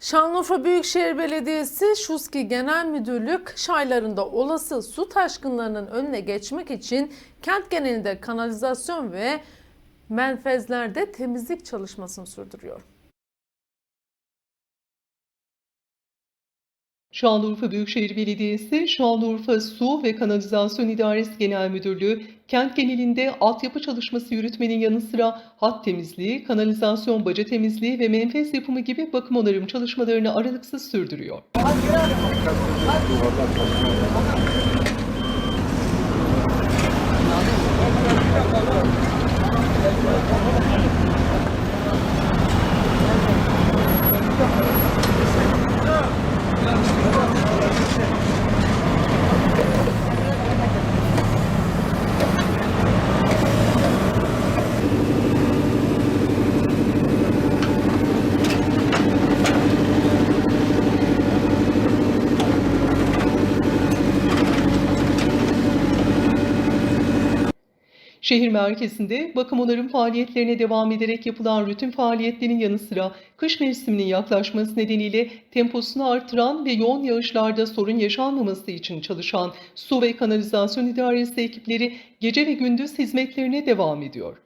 Şanlıurfa Büyükşehir Belediyesi Şuski Genel Müdürlüğü kış aylarında olası su taşkınlarının önüne geçmek için kent genelinde kanalizasyon ve menfezlerde temizlik çalışmasını sürdürüyor. Şanlıurfa Büyükşehir Belediyesi, Şanlıurfa Su ve Kanalizasyon İdaresi Genel Müdürlüğü, kent genelinde altyapı çalışması yürütmenin yanı sıra hat temizliği, kanalizasyon baca temizliği ve menfez yapımı gibi bakım onarım çalışmalarını aralıksız sürdürüyor. Şehir merkezinde bakım onarım faaliyetlerine devam ederek yapılan rutin faaliyetlerin yanı sıra kış mevsiminin yaklaşması nedeniyle temposunu artıran ve yoğun yağışlarda sorun yaşanmaması için çalışan Su ve Kanalizasyon İdaresi ekipleri gece ve gündüz hizmetlerine devam ediyor.